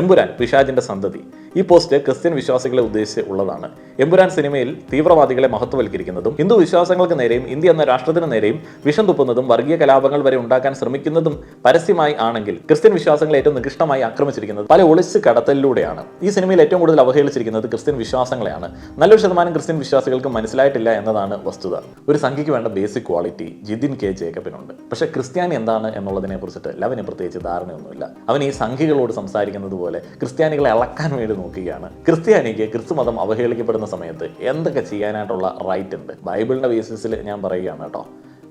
എമ്പുരാൻ പിശാജിന്റെ സന്തതി. ഈ പോസ്റ്റ് ക്രിസ്ത്യൻ വിശ്വാസികളെ ഉദ്ദേശിച്ച് ഉള്ളതാണ്. എമ്പുരാൻ സിനിമയിൽ തീവ്രവാദികളെ മഹത്വവൽക്കരിക്കുന്നതും ഹിന്ദു വിശ്വാസങ്ങൾക്ക് നേരെയും ഇന്ത്യ എന്ന രാഷ്ട്രത്തിന് നേരെയും വിഷം തുപ്പുന്നതും വർഗീയ കലാപങ്ങൾ വരെ ഉണ്ടാക്കാൻ ശ്രമിക്കുന്നതും പരസ്യമായി ആണെങ്കിൽ ക്രിസ്ത്യൻ വിശ്വാസങ്ങളെ ഏറ്റവും നികൃഷ്ടമായി ആക്രമിച്ചിരിക്കുന്നത് പല ഒളിച്ച് കടത്തലിലൂടെയാണ്. ഈ സിനിമയിൽ ഏറ്റവും കൂടുതൽ അവഹേളിച്ചിരിക്കുന്നത് ക്രിസ്ത്യൻ വിശ്വാസങ്ങളെയാണ്. നല്ലൊരു ശതമാനം ക്രിസ്ത്യൻ വിശ്വാസികൾക്ക് മനസ്സിലായിട്ടില്ല എന്നതാണ് വസ്തുത. ഒരു സംഖ്യയ്ക്ക് വേണ്ട ബേസിക് ക്വാളിറ്റി ജിതിൻ കെ ജേക്കബിനുണ്ട്. പക്ഷെ ക്രിസ്ത്യാനി എന്താണ് എന്നുള്ളതിനെ കുറിച്ചിട്ട് ലവന് പ്രത്യേകിച്ച് ധാരണയൊന്നുമില്ല. അവൻ ഈ സംഖ്യകളോട് സംസാരിക്കുന്നത് പോലെ ക്രിസ്ത്യാനികളെ അളക്കാൻ വേണ്ടി നോക്കുകയാണ്. ക്രിസ്ത്യാനിക്ക് ക്രിസ്തു മതം അവഹേളിക്കപ്പെടുന്ന സമയത്ത് എന്തൊക്കെ ചെയ്യാനായിട്ടുള്ള റൈറ്റ് ഉണ്ട്? ബൈബിളിന്റെ ബേസിസിൽ ഞാൻ പറയുകയാണ് കേട്ടോ.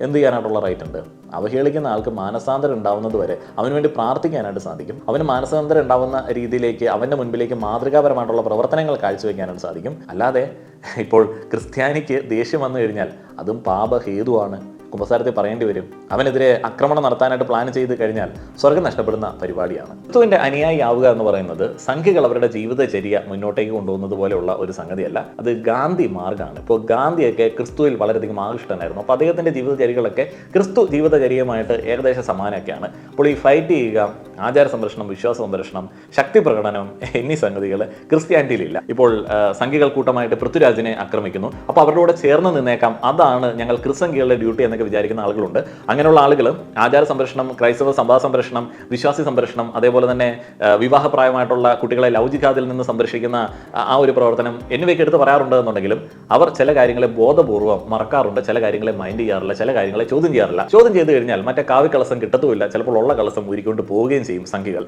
എന്ത് ചെയ്യാനായിട്ടുള്ള റൈറ്റ് ഉണ്ട്? അവഹേളിക്കുന്ന ആൾക്ക് മാനസാന്തരം ഉണ്ടാവുന്നത് വരെ അവന് വേണ്ടി പ്രാർത്ഥിക്കാനായിട്ട് സാധിക്കും. അവന് മാനസാന്തരം ഉണ്ടാവുന്ന രീതിയിലേക്ക് അവന്റെ മുൻപിലേക്ക് മാതൃകാപരമായിട്ടുള്ള പ്രവർത്തനങ്ങൾ കാഴ്ചവെക്കാനായിട്ട് സാധിക്കും. അല്ലാതെ ഇപ്പോൾ ക്രിസ്ത്യാനിക്ക് ദേഷ്യം വന്നു കഴിഞ്ഞാൽ അതും പാപഹേതുവാണ്. കുമ്പസാരത്തിൽ പറയേണ്ടി വരും. അവനെതിരെ ആക്രമണം നടത്താനായിട്ട് പ്ലാൻ ചെയ്ത് കഴിഞ്ഞാൽ സ്വർഗം നഷ്ടപ്പെടുന്ന പരിപാടിയാണ്. ക്രിസ്തുവിന്റെ അനുയായി ആവുക എന്ന് പറയുന്നത് സംഖ്യകൾ അവരുടെ ജീവിതചര്യ മുന്നോട്ടേക്ക് കൊണ്ടുപോകുന്നത് പോലെയുള്ള ഒരു സംഗതിയല്ല. അത് ഗാന്ധി മാർഗമാണ് ഇപ്പോൾ ഗാന്ധിയൊക്കെ ക്രിസ്തുവിൽ വളരെയധികം ആകൃഷ്ടനായിരുന്നു. അപ്പോൾ അദ്ദേഹത്തിന്റെ ജീവിതചര്യകളൊക്കെ ക്രിസ്തു ജീവിതചര്യമായിട്ട് ഏകദേശം സമാനമൊക്കെയാണ്. അപ്പോൾ ഈ ഫൈറ്റ് ചെയ്യുക ആചാര സംരക്ഷണം വിശ്വാസ സംരക്ഷണം ശക്തി പ്രകടനം എന്നീ സംഗതികൾ ക്രിസ്ത്യാനിറ്റിയിലില്ല ഇപ്പോൾ സംഖ്യകൾ കൂട്ടമായിട്ട് പൃഥ്വിരാജിനെ ആക്രമിക്കുന്നു. അപ്പോൾ അവരുടെ കൂടെ ചേർന്ന് നിന്നേക്കാം. അതാണ് ഞങ്ങൾ ക്രിസ്സംഖ്യകളുടെ ഡ്യൂട്ടി എന്നൊക്കെ വിചാരിക്കുന്ന ആളുകളുണ്ട്. അങ്ങനെയുള്ള ആളുകൾ ആചാര സംരക്ഷണം ക്രൈസ്തവ സഭാ സംരക്ഷണം വിശ്വാസി സംരക്ഷണം അതേപോലെ തന്നെ വിവാഹപ്രായമായിട്ടുള്ള കുട്ടികളെ ലൗചികാതിൽ നിന്ന് സംരക്ഷിക്കുന്ന ആ- ഒരു പ്രവർത്തനം എന്നിവയ്ക്ക് എടുത്ത് പറയാറുണ്ട് എന്നുണ്ടെങ്കിലും അവർ ചില കാര്യങ്ങളെ ബോധപൂർവം മറക്കാറുണ്ട് ചില കാര്യങ്ങളെ മൈൻഡ് ചെയ്യാറില്ല ചില കാര്യങ്ങളെ ചോദ്യം ചെയ്യാറില്ല. ചോദ്യം ചെയ്ത് കഴിഞ്ഞാൽ മറ്റേ കാവ്യ കളസം കിട്ടത്തുമില്ല. ചിലപ്പോൾ ഉള്ള കളസം ഊരിക്കൊണ്ട് പോവുകയും ചെയ്യും സംഖ്യകൾ.